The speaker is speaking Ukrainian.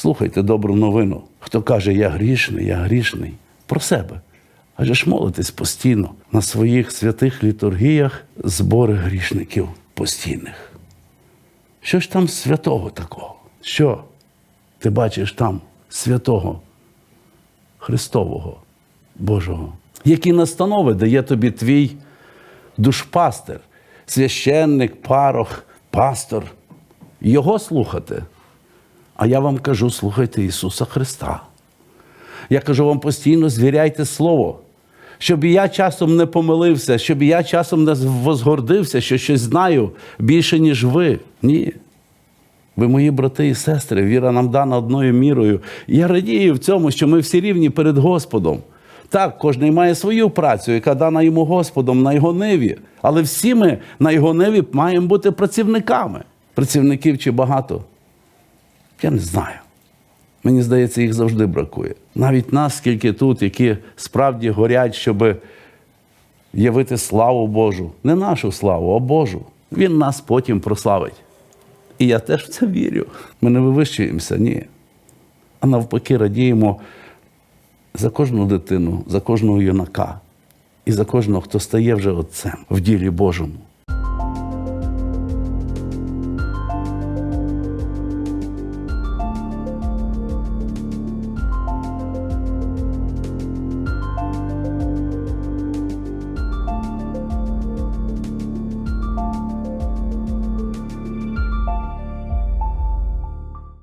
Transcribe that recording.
Слухайте добру новину. Хто каже, я грішний, я грішний про себе. Адже ж молитесь постійно на своїх святих літургіях збори грішників постійних. Що ж там святого такого? Що ти бачиш там святого, Христового, Божого? Які настанови дає тобі твій душпастер, священник, парох, пастор? Його слухати. А я вам кажу, слухайте Ісуса Христа. Я кажу вам постійно звіряйте Слово, щоб я часом не помилився, щоб я часом не возгордився, що щось знаю більше, ніж ви. Ні. Ви мої брати і сестри, віра нам дана одною мірою. Я радію в цьому, що ми всі рівні перед Господом. Так, кожен має свою працю, яка дана йому Господом на його ниві. Але всі ми на його ниві маємо бути працівниками. Працівників чи багато? Я не знаю. Мені здається, їх завжди бракує. Навіть нас, скільки тут, які справді горять, щоб явити славу Божу. Не нашу славу, а Божу. Він нас потім прославить. І я теж в це вірю. Ми не вивищуємося, ні. А навпаки, радіємо за кожну дитину, за кожного юнака і за кожного, хто стає вже отцем в ділі Божому.